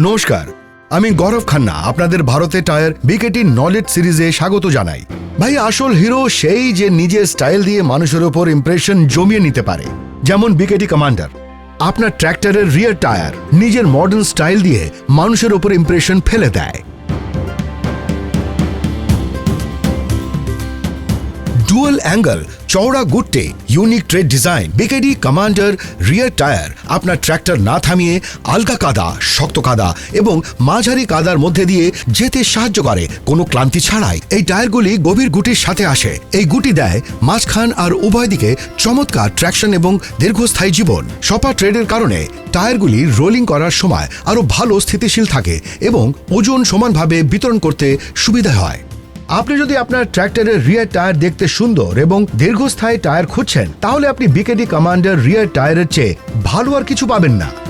নমস্কার, আমি গৌরব খান্না, আপনাদের ভারতে টায়ার বিকেটি নলেজ সিরিজে স্বাগত জানাই। ভাই, আসল হিরো সেই যে নিজের স্টাইল দিয়ে মানুষের ওপর ইমপ্রেশন জমিয়ে নিতে পারে, যেমন বিকেটি কমান্ডার। আপনার ট্র্যাক্টরের রিয়ার টায়ার নিজের মডার্ন স্টাইল দিয়ে মানুষের ওপর ইমপ্রেশন ফেলে দেয়। ডুয়াল অ্যাঙ্গেল চওড়া গুট্টে unique tread design BKT commander rear tyre আপনার ট্র্যাক্টর না থামিয়ে আলগা কাদা, শক্ত কাদা এবং মাঝারি কাদার মধ্যে দিয়ে যেতে সাহায্য করে। কোনো ক্লান্তি ছাড়াই এই টায়ারগুলি গভীর গুটির সাথে আসে। এই গুটি দেয় মাঝখান আর উভয় দিকে চমৎকার ট্র্যাকশন এবং দীর্ঘস্থায়ী জীবন। সপা ট্রেডের কারণে টায়ারগুলি রোলিং করার সময় আরও ভালো স্থিতিশীল থাকে এবং ওজন সমানভাবে বিতরণ করতে সুবিধা হয়। আপনি যদি আপনার ট্র্যাক্টরের রিয়ার টায়ার দেখতে সুন্দর এবং দীর্ঘস্থায়ী টায়ার খুঁজছেন, তাহলে আপনি বিকেডি কমান্ডার রিয়ার টায়ারের চেয়ে ভালো আর কিছু পাবেন না।